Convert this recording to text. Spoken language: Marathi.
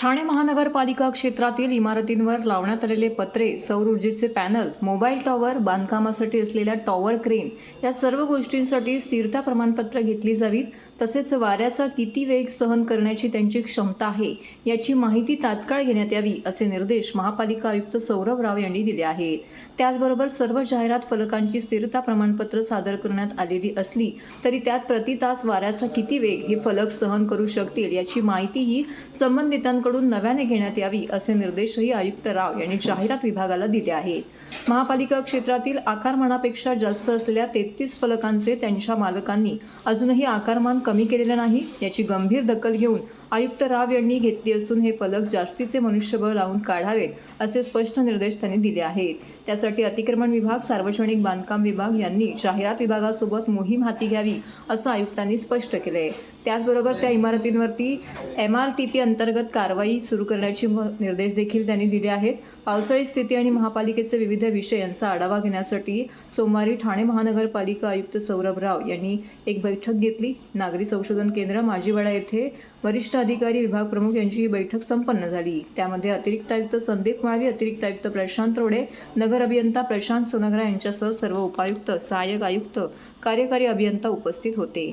ठाणे महानगरपालिका क्षेत्रातील इमारतींवर लावण्यात आलेले पत्रे सौर ऊर्जेचे पॅनल मोबाईल टॉवर बांधकामासाठी असलेल्या टॉवर क्रेन या सर्व गोष्टींसाठी स्थिरता प्रमाणपत्र घेतली जावीत. तसेच वाऱ्याचा किती वेग सहन करण्याची त्यांची क्षमता आहे याची माहिती तात्काळ घेण्यात यावी असे निर्देश महापालिका आयुक्त सौरभ राव यांनी दिले आहेत. त्याचबरोबर सर्व जाहिरात फलकांची स्थिरता प्रमाणपत्र सादर करण्यात आलेली असली तरी त्यात प्रति तास वाऱ्याचा किती वेग हे फलक सहन करू शकतील याची माहितीही संबंधितांकडून नव्याने घेण्यात यावी असे निर्देशही आयुक्त राव यांनी जाहिरात विभागाला दिले आहेत. महापालिका क्षेत्रातील आकारमानापेक्षा जास्त असलेल्या तेहतीस फलकांचे त्यांच्या मालकांनी अजूनही आकारमान कमी केलेलं नाही याची गंभीर दखल घेऊन आयुक्त राव यांनी घेतली असून हे फलक जास्तीचे मनुष्यबळ लावून काढावेत असे स्पष्ट निर्देश त्यांनी दिले आहेत. त्यासाठी अतिक्रमण विभाग सार्वजनिक बांधकाम विभाग यांनी जाहिरात विभागासोबत मोहीम हाती घ्यावी असं आयुक्तांनी स्पष्ट केलं आहे त्याचबरोबर त्या इमारतींवरती एम आर टी पी अंतर्गत कारवाई सुरू करण्याचे म- निर्देश देखील त्यांनी दिले आहेत. पावसाळी स्थिती आणि महापालिकेचे विविध विषय यांचा आढावा घेण्यासाठी सोमवारी ठाणे महानगरपालिका आयुक्त सौरभ राव यांनी एक बैठक घेतली. नागरी संशोधन केंद्र माजीवाडा येथे वरिष्ठ वरिष्ठ अधिकारी विभाग प्रमुख यांची ही बैठक संपन्न झाली. त्यामध्ये अतिरिक्त आयुक्त संदीप माळवी अतिरिक्त आयुक्त प्रशांत रोडे नगर अभियंता प्रशांत सोनगरा यांच्यासह सर्व उपायुक्त सहाय्यक आयुक्त कार्यकारी अभियंता उपस्थित होते.